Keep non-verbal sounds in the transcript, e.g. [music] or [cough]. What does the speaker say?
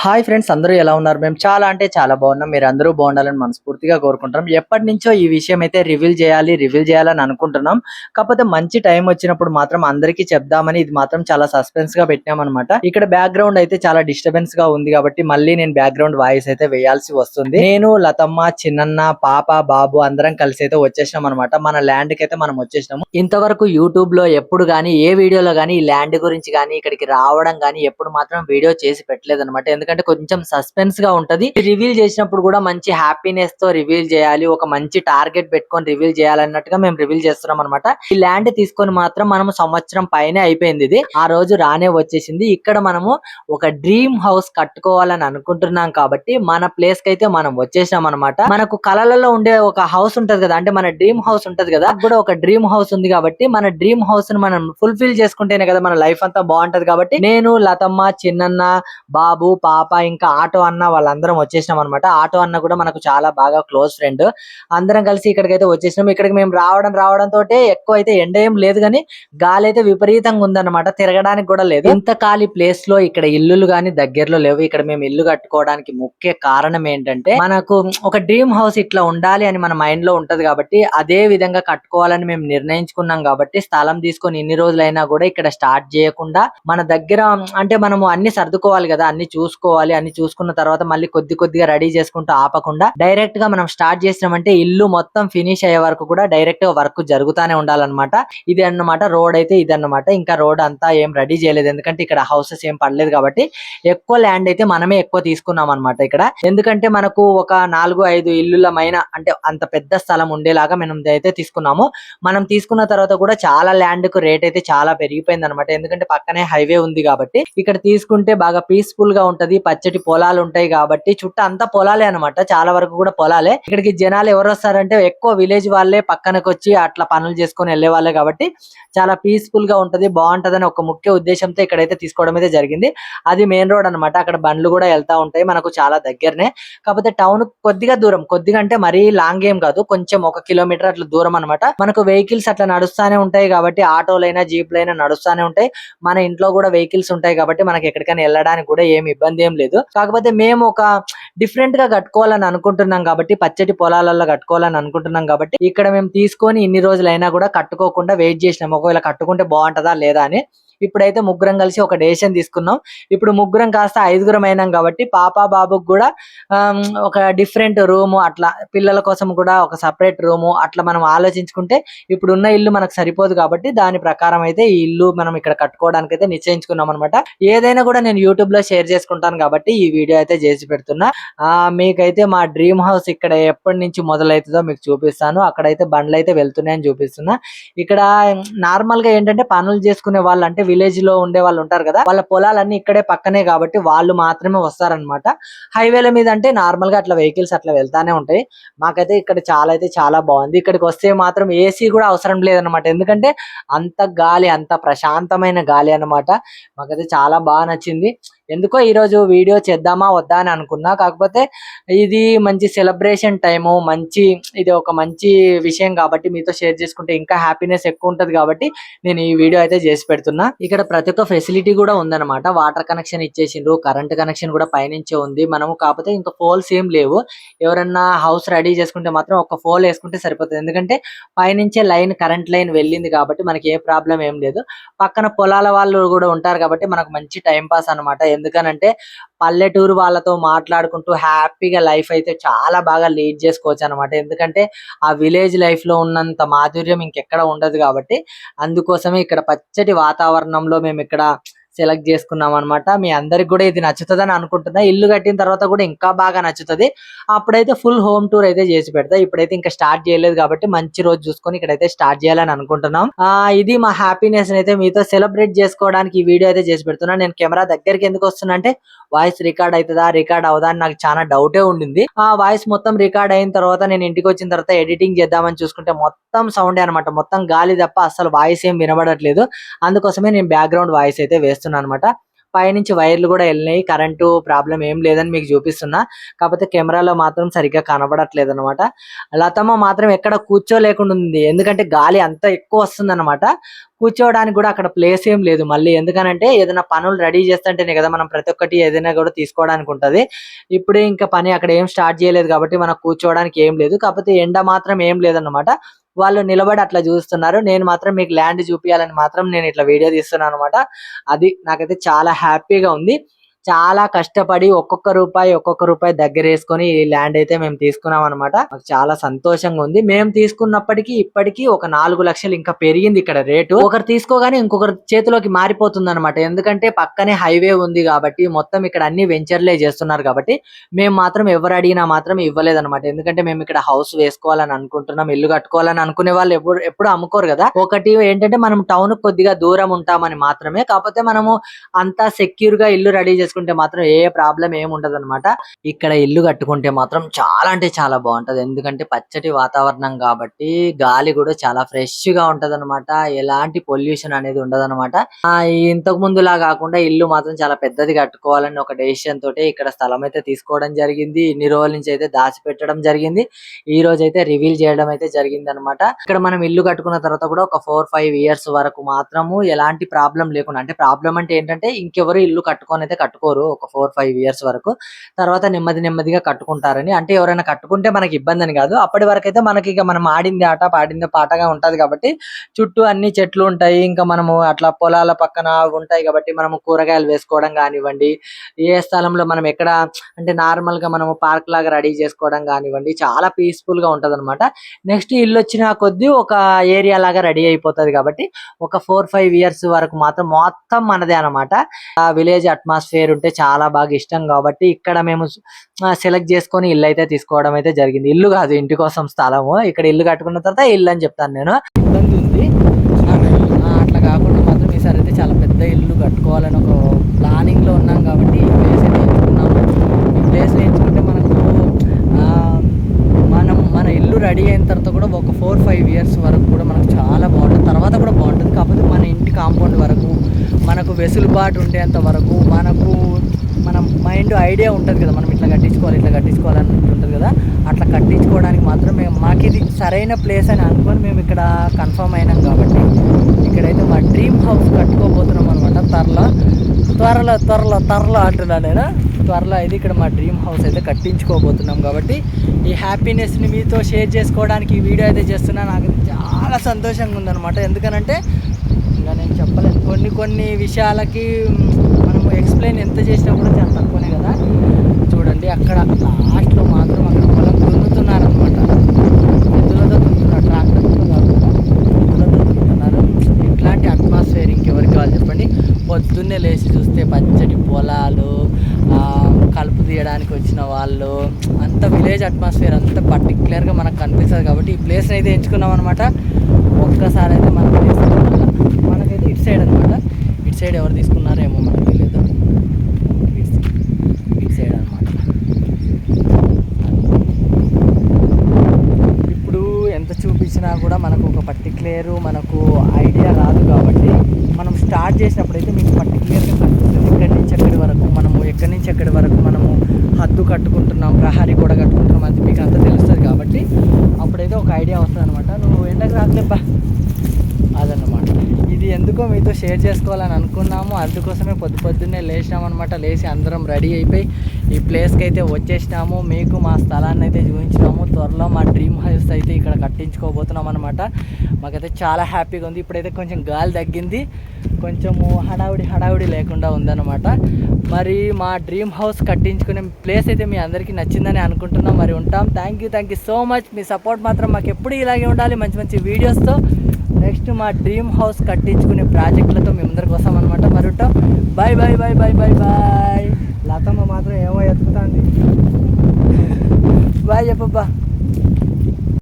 Hi friends అందరూ ఎలా ఉన్నారు? మేము చాలా అంటే చాలా బాగున్నాం. మీరు అందరూ బాగుండాలని మనస్ఫూర్తిగా కోరుకుంటున్నాం. ఎప్పటి నుంచో ఈ విషయం అయితే రివీల్ చేయాలి రివీల్ చేయాలని అనుకుంటున్నాం. కాకపోతే మంచి టైం వచ్చినప్పుడు మాత్రం అందరికీ చెప్దామని ఇది మాత్రం చాలా సస్పెన్స్గా పెట్టాం అనమాట ఇక్కడ బ్యాక్గ్రౌండ్ అయితే చాలా డిస్టర్బెన్స్గా ఉంది కాబట్టి మళ్ళీ నేను బ్యాక్గ్రౌండ్ వాయిస్ అయితే వేయాల్సి వస్తుంది. నేను లతమ్మ చిన్నన్న పాప బాబు అందరం కలిసి అయితే వచ్చేసినాం అనమాట మన ల్యాండ్కి అయితే మనం వచ్చేసినాము. ఇంతవరకు యూట్యూబ్లో ఎప్పుడు గానీ ఏ వీడియోలో గానీ ఈ ల్యాండ్ గురించి గానీ ఇక్కడికి రావడం గానీ ఎప్పుడు మాత్రం వీడియో చేసి పెట్టలేదు అనమాట ఎందుకంటే కొంచెం సస్పెన్స్గా ఉంటది. రివీల్ చేసినప్పుడు కూడా మంచి హ్యాపీనెస్తో రివీల్ చేయాలి. ఒక మంచి టార్గెట్ పెట్టుకొని రివీల్ చేయాలన్నట్టుగా మేము రివీల్ చేస్తున్నాం అనమాట ఈ ల్యాండ్ తీసుకొని మాత్రం మనం సంవత్సరం పైనే అయిపోయింది ఇది. ఆ రోజు రానే వచ్చేసింది. ఇక్కడ మనము ఒక డ్రీమ్ హౌస్ కట్టుకోవాలని అనుకుంటున్నాం కాబట్టి మన ప్లేస్కి అయితే మనం వచ్చేసాం అనమాట మనకు కళలలో ఉండే ఒక హౌస్ ఉంటది కదా అంటే మన డ్రీమ్ హౌస్ ఉంటది కదా కూడా ఒక డ్రీమ్ హౌస్ ఉంది కాబట్టి మన డ్రీమ్ హౌస్ని మనం ఫుల్ఫిల్ చేసుకుంటేనే కదా మన లైఫ్ అంతా బాగుంటది కాబట్టి నేను లతమ్మ చిన్నన్న బాబు పాప ఇంకా ఆటో అన్న వాళ్ళందరం వచ్చేసినాం అనమాట ఆటో అన్న కూడా మనకు చాలా బాగా క్లోజ్ ఫ్రెండ్. అందరం కలిసి ఇక్కడికైతే వచ్చేసినాం. ఇక్కడికి మేము రావడం రావడం తోటే ఎక్కువ అయితే ఎండ ఏం లేదు కానీ గాలి అయితే విపరీతంగా ఉందన్నమాట. తిరగడానికి కూడా లేదు. ఇంత ఖాళీ ప్లేస్లో ఇక్కడ ఇల్లులు గాని దగ్గరలో లేవు. ఇక్కడ మేము ఇల్లు కట్టుకోవడానికి ముఖ్య కారణం ఏంటంటే మనకు ఒక డ్రీమ్ హౌస్ ఇట్లా ఉండాలి అని మన మైండ్లో ఉంటది కాబట్టి అదే విధంగా కట్టుకోవాలని మేము నిర్ణయించుకున్నాం కాబట్టి స్థలం తీసుకొని ఇన్ని రోజులైనా కూడా ఇక్కడ స్టార్ట్ చేయకుండా మన దగ్గర అంటే మనము అన్ని సర్దుకోవాలి కదా అన్ని చూసుకోవాలి అన్ని చూసుకున్న తర్వాత మళ్ళీ కొద్ది కొద్దిగా రెడీ చేసుకుంటూ ఆపకుండా డైరెక్ట్గా మనం స్టార్ట్ చేసినామంటే ఇల్లు మొత్తం ఫినిష్ అయ్యే వరకు కూడా డైరెక్ట్గా వర్క్ జరుగుతానే ఉండాలన్నమాట. ఇది అన్నమాట రోడ్ అయితే ఇది అన్నమాట. ఇంకా రోడ్ అంతా ఏం రెడీ చేయలేదు. ఎందుకంటే ఇక్కడ హౌసెస్ ఏం పడలేదు కాబట్టి ఎక్కువ ల్యాండ్ అయితే మనమే ఎక్కువ తీసుకున్నాం అనమాట ఇక్కడ. ఎందుకంటే మనకు ఒక నాలుగు ఐదు ఇల్లుల మైన అంటే అంత పెద్ద స్థలం ఉండేలాగా మనం అయితే తీసుకున్నాము. మనం తీసుకున్న తర్వాత కూడా చాలా ల్యాండ్కు రేట్ అయితే చాలా పెరిగిపోయింది అనమాట ఎందుకంటే పక్కనే హైవే ఉంది కాబట్టి ఇక్కడ తీసుకుంటే బాగా పీస్ఫుల్గా ఉంటది. పచ్చటి పొలాలు ఉంటాయి కాబట్టి చుట్టూ అంతా పొలాలే అనమాట చాలా వరకు కూడా పొలాలే. ఇక్కడికి జనాలు ఎవరు వస్తారంటే ఎక్కువ విలేజ్ వాళ్ళే పక్కనకి వచ్చి అట్లా పనులు చేసుకొని వెళ్ళే వాళ్ళే కాబట్టి చాలా పీస్ఫుల్గా ఉంటది బాగుంటదని ఒక ముఖ్య ఉద్దేశంతో ఇక్కడైతే తీసుకోవడం అయితే జరిగింది. అది మెయిన్ రోడ్ అన్నమాట. అక్కడ బండ్లు కూడా వెళ్తా ఉంటాయి మనకు చాలా దగ్గరనే. కాకపోతే టౌన్ కొద్దిగా దూరం కొద్దిగా అంటే మరీ లాంగ్ ఏం కాదు కొంచెం ఒక కిలోమీటర్ అట్లా దూరం అన్నమాట. మనకు వెహికల్స్ అట్లా నడుస్తానే ఉంటాయి కాబట్టి ఆటోలైనా జీప్లైనా నడుస్తానే ఉంటాయి. మన ఇంట్లో కూడా వెహికల్స్ ఉంటాయి కాబట్టి మనకి ఎక్కడికైనా వెళ్ళడానికి కూడా ఏమి ఇబ్బంది ఏం లేదు. కాకపోతే మేము ఒక డిఫరెంట్గా కట్టుకోవాలని అనుకుంటున్నాం కాబట్టి పచ్చటి పొలాలలో కట్టుకోవాలని అనుకుంటున్నాం కాబట్టి ఇక్కడ మేము తీసుకొని ఇన్ని రోజులైనా కూడా కట్టుకోకుండా వెయిట్ చేసినాం. ఒకవేళ కట్టుకుంటే బాగుంటుందా లేదా అని ఇప్పుడైతే ముగ్గురం కలిసి ఒక డెసిషన్ తీసుకున్నాం. ఇప్పుడు ముగ్గురం కాస్త ఐదుగురం అయినాం కాబట్టి పాప బాబుకి కూడా ఒక డిఫరెంట్ రూము అట్లా పిల్లల కోసం కూడా ఒక సపరేట్ రూము అట్లా మనం ఆలోచించుకుంటే ఇప్పుడు ఉన్న ఇల్లు మనకు సరిపోదు కాబట్టి దాని ప్రకారం అయితే ఈ ఇల్లు మనం ఇక్కడ కట్టుకోవడానికి అయితే నిశ్చయించుకున్నాం అనమాట ఏదైనా కూడా నేను యూట్యూబ్లో షేర్ చేసుకుంటాను కాబట్టి ఈ వీడియో అయితే చేసి పెడుతున్నా. ఆ మీకైతే మా డ్రీమ్ హౌస్ ఇక్కడ ఎప్పటి నుంచి మొదలవుతుందో మీకు చూపిస్తాను. అక్కడైతే బండ్లు అయితే వెళ్తున్నాయని చూపిస్తున్నా. ఇక్కడ నార్మల్గా ఏంటంటే పనులు చేసుకునే వాళ్ళు అంటే విలేజ్లో ఉండే వాళ్ళు ఉంటారు కదా వాళ్ళ పొలాలన్నీ ఇక్కడే పక్కనే కాబట్టి వాళ్ళు మాత్రమే వస్తారనమాట హైవేల మీద అంటే నార్మల్గా అట్లా వెహికల్స్ అట్లా వెళ్తానే ఉంటాయి. మాకైతే ఇక్కడ చాలా అయితే చాలా బాగుంది. ఇక్కడికి వస్తే మాత్రం ఏసీ కూడా అవసరం లేదనమాట ఎందుకంటే అంత గాలి అంత ప్రశాంతమైన గాలి అన్నమాట. మాకైతే చాలా బాగా నచ్చింది. ఎందుకో ఈ రోజు వీడియో చేద్దామా వద్దా అని అనుకున్నా. కాకపోతే ఇది మంచి సెలబ్రేషన్ టైము మంచి ఇది ఒక మంచి విషయం కాబట్టి మీతో షేర్ చేసుకుంటే ఇంకా హ్యాపీనెస్ ఎక్కువ ఉంటది కాబట్టి నేను ఈ వీడియో అయితే చేసి పెడుతున్నా. ఇక్కడ ప్రతి ఒక్క ఫెసిలిటీ కూడా ఉందన్నమాట. వాటర్ కనెక్షన్ ఇచ్చేసిండ్రు కరెంట్ కనెక్షన్ కూడా పైనుంచే ఉంది. మనము కాకపోతే ఇంకా పోల్స్ ఏం లేవు. ఎవరన్నా హౌస్ రెడీ చేసుకుంటే మాత్రం ఒక పోల్ వేసుకుంటే సరిపోతుంది. ఎందుకంటే పైనుంచే లైన్ కరెంట్ లైన్ వెళ్ళింది కాబట్టి మనకి ఏ ప్రాబ్లం ఏం లేదు. పక్కన పొలాల వాళ్ళు కూడా ఉంటారు కాబట్టి మనకు మంచి టైం పాస్ అన్నమాట. ఎందుకనంటే పల్లెటూరు వాళ్ళతో మాట్లాడుకుంటూ హ్యాపీగా లైఫ్ అయితే చాలా బాగా లీడ్ చేసుకోవచ్చు అనమాట ఎందుకంటే ఆ విలేజ్ లైఫ్లో ఉన్నంత మాధుర్యం ఇంకెక్కడ ఉండదు కాబట్టి అందుకోసమే ఇక్కడ పచ్చటి వాతావరణంలో మేము ఇక్కడ సెలెక్ట్ చేసుకున్నాం అనమాట మీ అందరికి కూడా ఇది నచ్చుతుందని అనుకుంటున్నా. ఇల్లు కట్టిన తర్వాత కూడా ఇంకా బాగా నచ్చుతుంది. అప్పుడైతే ఫుల్ హోమ్ టూర్ అయితే చేసి పెడతా. ఇప్పుడైతే ఇంకా స్టార్ట్ చేయలేదు కాబట్టి మంచి రోజు చూసుకొని ఇక్కడైతే స్టార్ట్ చేయాలని అనుకుంటున్నాం. ఆ ఇది మా హ్యాపీనెస్ అయితే మీతో సెలబ్రేట్ చేసుకోవడానికి ఈ వీడియో అయితే చేసి పెడుతున్నాను నేను కెమెరా దగ్గరికి ఎందుకు వస్తున్నా అంటే వాయిస్ రికార్డ్ అవుతుందా రికార్డ్ అవుదా అని నాకు చాలా డౌటే ఉండింది. ఆ వాయిస్ మొత్తం రికార్డ్ అయిన తర్వాత నేను ఇంటికి వచ్చిన తర్వాత ఎడిటింగ్ చేద్దామని చూసుకుంటే మొత్తం సౌండ్ అనమాట మొత్తం గాలి తప్ప అసలు వాయిస్ ఏం వినబడట్లేదు. అందుకోసమే నేను బ్యాక్గ్రౌండ్ వాయిస్ అయితే వేస్తున్నాను అనమాట పైనుంచి వైర్లు కూడా వెళ్ళినాయి. కరెంటు ప్రాబ్లం ఏం లేదని మీకు చూపిస్తున్నా. కాకపోతే కెమెరాలో మాత్రం సరిగ్గా కనబడట్లేదు అనమాట లతమ్మ మాత్రం ఎక్కడ కూర్చోలేకుండా ఉంది ఎందుకంటే గాలి అంత ఎక్కువ వస్తుంది కూర్చోవడానికి కూడా అక్కడ ప్లేస్ ఏం లేదు మళ్ళీ. ఎందుకనంటే ఏదైనా పనులు రెడీ చేస్తుంటేనే కదా మనం ప్రతి ఒక్కటి ఏదైనా కూడా తీసుకోవడానికి ఉంటది. ఇప్పుడు ఇంకా పని అక్కడ ఏం స్టార్ట్ చేయలేదు కాబట్టి మనకు కూర్చోవడానికి ఏం లేదు. కాకపోతే ఎండ మాత్రం ఏం లేదన్నమాట. వాళ్ళు నిలబడి అట్లా చూస్తున్నారు. నేను మాత్రం మీకు ల్యాండ్ చూపించాలని మాత్రం నేను ఇట్లా వీడియో తీస్తున్నాను అనమాట అది నాకైతే చాలా హ్యాపీగా ఉంది. చాలా కష్టపడి ఒక్కొక్క రూపాయి ఒక్కొక్క రూపాయి దగ్గర వేసుకొని ఈ ల్యాండ్ అయితే మేము తీసుకున్నాం అనమాట మాకు చాలా సంతోషంగా ఉంది. మేము తీసుకున్నప్పటికీ ఇప్పటికీ ఒక నాలుగు లక్షలు ఇంకా పెరిగింది ఇక్కడ రేటు. ఒకరు తీసుకోగానే ఇంకొకరి చేతిలోకి మారిపోతుంది అనమాట ఎందుకంటే పక్కనే హైవే ఉంది కాబట్టి మొత్తం ఇక్కడ అన్ని వెంచర్లే చేస్తున్నారు కాబట్టి మేము మాత్రం ఎవరు అడిగినా మాత్రం ఇవ్వలేదు అనమాట ఎందుకంటే మేము ఇక్కడ హౌస్ వేసుకోవాలని అనుకుంటున్నాం ఇల్లు కట్టుకోవాలని అనుకునే వాళ్ళు ఎప్పుడు ఎప్పుడు అమ్ముకోరు కదా. ఒకటి ఏంటంటే మనం టౌన్ కొద్దిగా దూరం ఉంటామని మాత్రమే. కాకపోతే మనము అంతా సెక్యూర్గా ఇల్లు రెడీ చేసుకుంటాం మాత్రం ఏ ప్రాబ్లం ఏమి ఉండదు అనమాట ఇక్కడ ఇల్లు కట్టుకుంటే మాత్రం చాలా అంటే చాలా బాగుంటది. ఎందుకంటే పచ్చటి వాతావరణం కాబట్టి గాలి కూడా చాలా ఫ్రెష్గా ఉంటది ఎలాంటి పొల్యూషన్ అనేది ఉండదు అనమాట ఇంతకు ముందులా కాకుండా ఇల్లు మాత్రం చాలా పెద్దది కట్టుకోవాలని ఒక డెసిషన్ తోటి ఇక్కడ స్థలం అయితే తీసుకోవడం జరిగింది. ఇన్ని రోజుల నుంచి అయితే దాచి పెట్టడం జరిగింది. ఈ రోజు అయితే రివీల్ చేయడం అయితే జరిగింది అనమాట ఇక్కడ మనం ఇల్లు కట్టుకున్న తర్వాత కూడా ఒక ఫోర్ ఫైవ్ ఇయర్స్ వరకు మాత్రము ఎలాంటి ప్రాబ్లం లేకుండా అంటే ప్రాబ్లం అంటే ఏంటంటే ఇంకెవరు ఇల్లు కట్టుకొని అయితే కట్టుకోరు ఒక ఫోర్ ఫైవ్ ఇయర్స్ వరకు. తర్వాత నెమ్మది నెమ్మదిగా కట్టుకుంటారని. అంటే ఎవరైనా కట్టుకుంటే మనకి ఇబ్బంది అని కాదు. అప్పటి వరకు అయితే మనకి ఇక మనం ఆడింది ఆట పాడింది పాటగా ఉంటది కాబట్టి చుట్టూ అన్ని చెట్లు ఉంటాయి. ఇంకా మనము అట్లా పొలాల పక్కన ఉంటాయి కాబట్టి మనము కూరగాయలు వేసుకోవడం కానివ్వండి ఏ స్థలంలో మనం ఎక్కడ అంటే నార్మల్గా మనము పార్క్ లాగా రెడీ చేసుకోవడం కానివ్వండి చాలా పీస్ఫుల్గా ఉంటది అనమాట నెక్స్ట్ ఇల్లు వచ్చిన కొద్దీ ఒక ఏరియా లాగా రెడీ అయిపోతుంది కాబట్టి ఒక ఫోర్ ఫైవ్ ఇయర్స్ వరకు మాత్రం మొత్తం మనదే అనమాట ఆ విలేజ్ అట్మాస్ఫియర్ ఉంటే చాలా బాగా ఇష్టం కాబట్టి ఇక్కడ మేము సెలెక్ట్ చేసుకొని ఇల్లు అయితే తీసుకోవడం అయితే జరిగింది. ఇల్లు కాదు ఇంటి కోసం స్థలము. ఇక్కడ ఇల్లు కట్టుకున్న తర్వాత ఇల్లు అని చెప్తాను నేను. ఇబ్బంది ఉంది. అట్లా కాకుండా మాత్రం ఈసారి అయితే చాలా పెద్ద ఇల్లు కట్టుకోవాలని ఒక ప్లానింగ్లో ఉన్నాం కాబట్టి ఈ ప్లేస్ అయితే ఎంచుకున్నాము ఈ ప్లేస్ ఎంచుకుంటే మనకు ఆ, మనం మన ఇల్లు రెడీ అయిన తర్వాత కూడా ఒక ఫోర్ ఫైవ్ ఇయర్స్ వరకు కూడా మనకు చాలా బాగుంటుంది తర్వాత కూడా బాగుంటుంది కాకపోతే మన ఇంటి కాంపౌండ్ వరకు మనకు వెసులుబాటు ఉండేంత వరకు మనకు మన మైండ్ ఐడియా ఉంటుంది కదా మనం ఇట్లా కట్టించుకోవాలి ఇట్లా కట్టించుకోవాలి అని ఉంటుంది కదా. అట్లా కట్టించుకోవడానికి మాత్రం మేము మాకు ఇది సరైన ప్లేస్ అని అనుకొని మేము ఇక్కడ కన్ఫర్మ్ అయినాం కాబట్టి ఇక్కడైతే మా డ్రీమ్ హౌస్ కట్టుకోబోతున్నాం అనమాట త్వరలో. త్వరలో త్వరలో త్వరలో అంటున్నా నేను. త్వరలో అయితే ఇక్కడ మా డ్రీమ్ హౌస్ అయితే కట్టించుకోబోతున్నాం కాబట్టి ఈ హ్యాపీనెస్ని మీతో షేర్ చేసుకోవడానికి ఈ వీడియో అయితే చేస్తున్నా. నాకు చాలా సంతోషంగా ఉందన్నమాట. ఎందుకనంటే ఇంకా నేను చెప్పలేను. కొన్ని కొన్ని విషయాలకి మనము ఎక్స్ప్లెయిన్ ఎంత చేసినా కూడా చాలా తక్కువనే కదా. చూడండి అక్కడ లాస్ట్లో మాత్రం అక్కడ పొలం దున్నుతున్నారనమాట ఎద్దులతో దున్నుతున్నారు ట్రాక్టర్తో కాకుండా ఎద్దులతో దున్నుతున్నారు. ఇట్లాంటి అట్మాస్ఫియర్ ఇంకెవరికి వాళ్ళు చెప్పండి? పొద్దున్నే లేచి చూస్తే పచ్చటి పొలాలు కలుపు తీయడానికి వచ్చిన వాళ్ళు అంత విలేజ్ అట్మాస్ఫియర్ అంత పర్టికులర్గా మనకు కనిపిస్తుంది కాబట్టి ఈ ప్లేస్ని అయితే ఎంచుకున్నాం అనమాట ఒక్కసారి అయితే మన ప్లేస్ మనకైతే ఇటు సైడ్ అనమాట ఇటు సైడ్ ఎవరు తీసుకున్నారేమో మనకు తెలియదు ఇటు- ఇటు సైడ్ అనమాట ఇప్పుడు ఎంత చూపించినా కూడా మనకు ఒక పర్టికులర్ మనకు ఐడియా రాదు కాబట్టి మనం స్టార్ట్ చేసినప్పుడు అయితే మీకు పర్టికులర్గా కనిపిస్తుంది ఇక్కడి నుంచి ఎక్కడి వరకు మనము ఎక్కడి నుంచి ఎక్కడి వరకు మనము హద్దు కట్టుకుంటున్నాం ప్రహారీ కూడా కట్టుకుంటున్నాం అది మీకు అంతా తెలుస్తుంది కాబట్టి అప్పుడైతే ఒక ఐడియా వస్తుంది అనమాట నువ్వు ఎండకు రాట్లేబ్బా అదన్నమాట ఇది ఎందుకో మీతో షేర్ చేసుకోవాలని అనుకున్నాము. అందుకోసమే పొద్దు పొద్దున్నే లేచినాం అనమాట లేచి అందరం రెడీ అయిపోయి ఈ ప్లేస్కి అయితే వచ్చేసినాము. మీకు మా స్థలాన్ని అయితే చూపించినాము. త్వరలో మా డ్రీమ్ హౌస్ అయితే ఇక్కడ కట్టించుకోబోతున్నాం అనమాట మాకైతే చాలా హ్యాపీగా ఉంది. ఇప్పుడైతే కొంచెం గాలి తగ్గింది. కొంచెము హడావుడి హడావుడి లేకుండా ఉందన్నమాట. మరి మా డ్రీమ్ హౌస్ కట్టించుకునే ప్లేస్ అయితే మీ అందరికీ నచ్చిందని అనుకుంటున్నాం. మరి ఉంటాం. Thank you thank you so much me support మాత్రం మాకు ఎప్పుడు ఇలాగే ఉండాలి. మంచి మంచి వీడియోస్తో నెక్స్ట్ మా డ్రీమ్ హౌస్ కట్టించుకునే ప్రాజెక్టులతో మీ అందరికి వస్తాం అనమాట మరొట bye bye bye bye bye bye లతమ్మ మాత్రం ఏమో ఎత్తుకుతాంది. [laughs] బాయ్ చెప్పబ్బా.